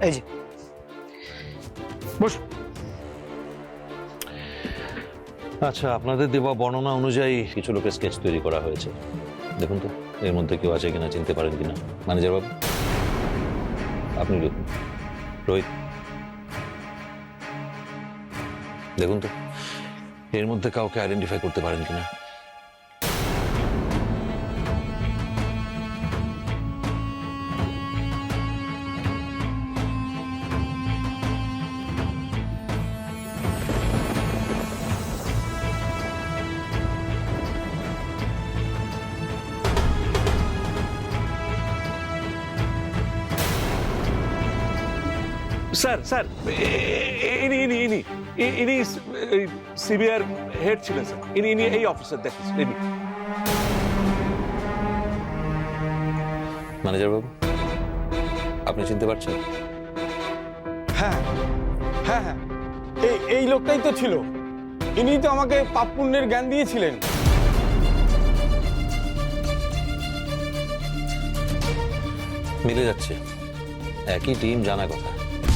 এই যে। বস। আচ্ছা আপনাদের দেওয়া বর্ণনা অনুযায়ী কিছু লোকের স্কেচ তৈরি করা হয়েছে। দেখুন তো, এর মধ্যে কেউ আছে কিনা, চিনতে পারেন কিনা। ম্যানেজার বাবু। আপনি দেখুন রোহিত। দেখুন তো, এর মধ্যে কাউকে আইডেন্টিফাই করতে পারেন কিনা। স্যার স্যার ইনি ইনি ইনি ই- ইনি সিবিআর হেড ছিলেন স্যার। ইনি ইনি এই অফিসার দেখেন ইনি। ম্যানেজার বাবু আপনি চিনতে পারছেন? হ্যাঁ হ্যাঁ হ্যাঁ। এই এই লোকটাই তো ছিল। ইনি তো আমাকে পাপ পুণ্যের জ্ঞান দিয়েছিলেন। মিলে যাচ্ছে। একই টিম জানা কথা।